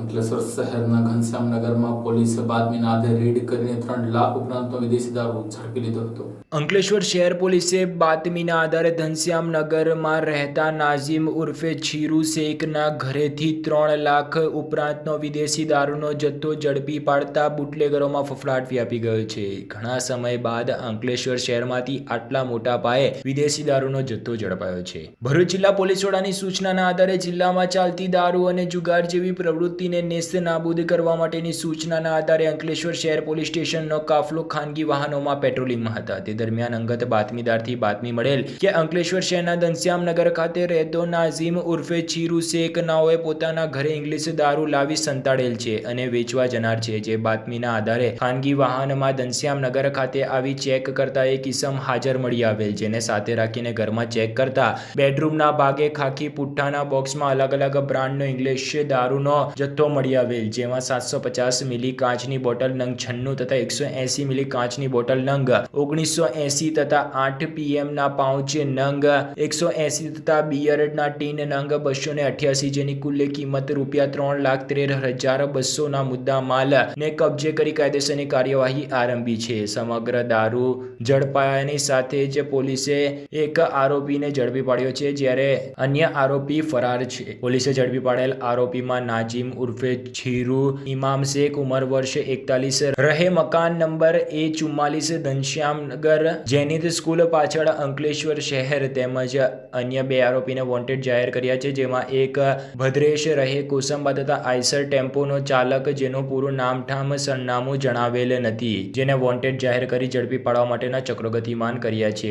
અંકલેશ્વર શહેરના ઘનશ્યામનગરમાં પોલીસે બાતમીના આધારે રેડ કરીને ત્રણ લાખ ઉપરાંતનો વિદેશી દારૂ ઝડપી લીધો હતો. અંકલેશ્વર શહેર પોલીસે બાતમીના આધારે ઘનશ્યામનગરમાં રહેતા નાઝીમ ઉર્ફે છીરુ શેખના ઘરેથી ત્રણ લાખ ઉપરાંતનો વિદેશી દારૂનો જથ્થો ઝડપી પાડતા બુટલેગરોમાં ફફડાટ વ્યાપી ગયો છે. ઘણા સમય બાદ અંકલેશ્વર શહેરમાંથી આટલા મોટા પાયે વિદેશી દારૂનો જથ્થો ઝડપાયો છે. ભરૂચ જિલ્લા પોલીસ વડાની સૂચનાના આધારે જિલ્લામાં ચાલતી દારૂ અને જુગાર જેવી પ્રવૃત્તિને નેસ્ત નાબૂદ કરવા માટેની સૂચનાના આધારે અંકલેશ્વર શહેર પોલીસ સ્ટેશનનો કાફલો ખાનગી વાહનોમાં પેટ્રોલિંગમાં હતા. તે દરમિયાન અંગત બાતમીદારથી બાતમી મળેલ કે અંકલેશ્વર શહેરના ઘનશ્યામનગર ખાતે રહેતો નાઝીમ ઉર્ફે ચીરુ શેખ નાઓએ પોતાના ઘરે ઇંગ્લિશ દારૂ લાવી સંતાડેલ છે અને વેચવા જનાર છે. જે બાતમીના આધારે ખાનગી વાહનમાં ઘનશ્યામનગર ખાતે આવી ચેક કરતા એક ઇસમ હાજર મળી આવેલ, જેને સાથે રાખીને ઘરમાં ચેક કરતા બેડરૂમના ભાગે ખાખી પુઠ્ઠાના બોક્સમાં અલગ અલગ બ્રાન્ડનો ઇંગ્લિશ દારૂનો જથ્થો મળી આવેલ, જેમાં સાતસો પચાસ મિલી કાચની બોટલ નંગ છન્નું તથા એકસો એંસી મિલી કાચની બોટલ નંગ, ઓગણીસો એંસી તથા આઠ પીએમના પાઉચ નંગ, એકસો એંસી તથા બિયરના ટીન નંગ બસો ને અઠ્યાસી, જેની કુલ કિંમત રૂપિયા ત્રણ લાખ તેર હજાર બસોના મુદ્દા માલ ને કબજે કરી કાયદેસરની કાર્યવાહી આરંભી છે. સમગ્ર દારૂ ઝડપાયાની સાથે જ પોલીસે એક આરોપીને ઝડપી પાડ્યો છે, જ્યારે અન્ય આરોપી ફરાર છે. પોલીસે ઝડપી પાડેલ આરોપીમાં નાજીમ ઉર્ફે છીરુ ઇમામ શેખ ઉંમર વર્ષ એકતાલીસ. રહે મકાન નંબર એ ચુમ્માલીસ ઘનશ્યામનગર. જેનિત સ્કૂલ પાછળ અંકલેશ્વર શહેર તેમજ અન્ય બે આરોપીને વોન્ટેડ જાહેર કર્યા છે, જેમાં એક ભદ્રેશ રહે કોસંબા તથા આઈસર ટેમ્પોનો ચાલક, જેનું પૂરું નામઠામ સરનામું જણાવેલ નથી, જેને વોન્ટેડ જાહેર કરી ઝડપી પાડવા માટેના ચક્રો ગતિમાન કર્યા છે.